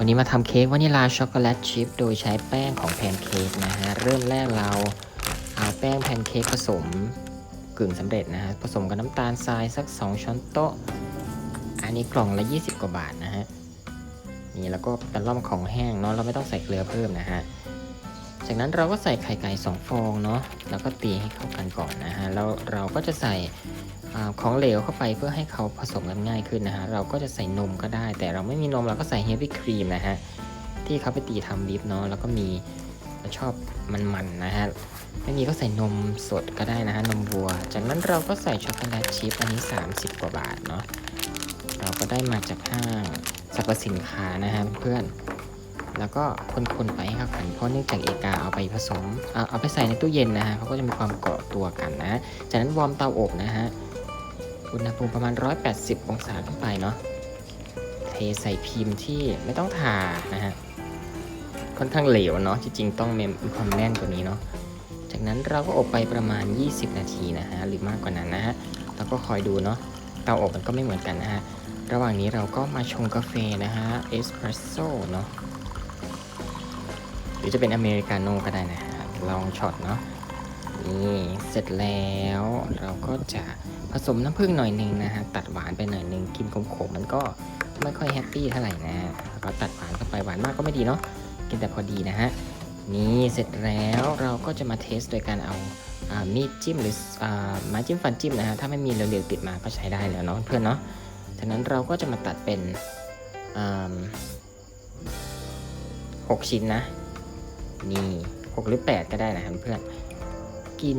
วันนี้มาทำเค้กวานิลาช็อกโกแลตชิพโดยใช้แป้งของแพนเค้กนะฮะ เริ่มแรกเราเอาแป้งแพนเค้กผสมกึ่งสำเร็จนะฮะ ผสมกับน้ำตาลทรายสัก 2 ช้อนโต๊ะ อันนี้กล่องละ 20 กว่าบาทนะฮะ นี่แล้วก็เป็นร่อมของแห้งเนาะ เราไม่ต้องใส่เกลือเพิ่มนะฮะ จากนั้นเราก็ใส่ไข่ไก่2ฟองเนาะ แล้วก็ตีให้เข้ากันก่อนนะฮะ แล้วเราก็จะใส่ ของเหลวเข้าไปเพื่อให้เขาผสมกันง่ายขึ้นนะฮะ เราก็จะใส่นมก็ได้ แต่เราไม่มีนมเราก็ใส่เฮฟวี่ครีมนะฮะ ที่เขาไปตีทำวิปเนาะ แล้วก็มีชอบมันๆนะฮะ ไม่มีก็ใส่นมสดก็ได้นะฮะ นมวัว จากนั้นเราก็ใส่ช็อกโกแลตชิพอันนี้ 30 กว่าบาทเนาะ เราก็ได้มาจากห้างสรรพสินค้านะฮะเพื่อน แล้วก็คนๆไปให้เข้ากัน เพราะเนื่องจากเอกาเอาไปผสม เอาเอาไปใส่ในตู้เย็นนะฮะเขาก็จะมีความเกาะตัวกันนะ จากนั้นวอร์มเตาอบนะฮะ อุณหภูมิประมาณ 180 องศาขึ้นไปเนาะ เทใส่พิมพ์ที่ไม่ต้องทานะฮะ ค่อนข้างเหลวเนาะ จริงๆต้องมีความแน่นกว่านี้เนาะ จากนั้นเราก็อบไปประมาณ 20 นาทีนะฮะ หรือมากกว่านั้นนะฮะแล้วก็คอยดูเนาะ เตาอบมันก็ไม่เหมือนกันนะฮะ ระหว่างนี้เราก็มาชงกาแฟนะฮะ เอสเปรสโซ่เนาะ หรือจะเป็นอเมริกาโน่ก็ได้นะฮะ ลองช็อตเนาะ เสร็จแล้วเราก็จะผสมน้ำผึ้งหน่อยหนึ่งนะฮะ ตัดหวานไปหน่อยหนึ่งกินขมๆมันก็ไม่ค่อยแฮปปี้เท่าไหร่นะแล้วก็ตัดหวานเข้าไปหวานมากก็ไม่ดีเนาะ กินแต่พอดีนะฮะ นี่เสร็จแล้วเราก็จะมาเทสโดยการเอาอามีดจิ้มหรือไม้จิ้มฟันจิ้มนะฮะ ถ้าไม่มีเหลวๆติดมาก็ใช้ได้แล้วเนาะเพื่อนเนาะจากนั้นเราก็จะมาตัดเป็นหกชิ้นนะ นี่หกหรือแปดก็ได้นะครับเพื่อน กิน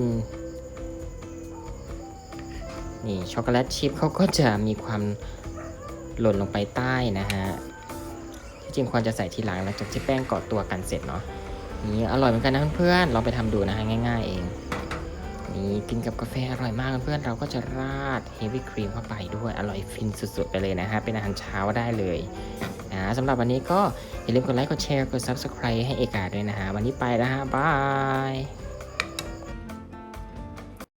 นี่ช็อกโกแลตชิพเขาก็จะมีความหล่นลงไปใต้นะฮะ ที่จริงควรจะใส่ทีหลังหลังจากที่แป้งเกาะตัวกันเสร็จเนาะ นี่อร่อยเหมือนกันนะเพื่อนๆลองไปทำดูนะฮะง่าย ๆ เอง นี่กินกับกาแฟอร่อยมากเพื่อนเราก็จะราดเฮฟวี่ครีมเข้าไปด้วยอร่อยฟินสุดๆไปเลยนะฮะ เป็นอาหารเช้าได้เลยนะสำหรับวันนี้ก็อย่าลืมกดไลค์ กดแชร์ กด Subscribe ให้เอกาด้วยนะฮะ วันนี้ไปแล้วฮะ บาย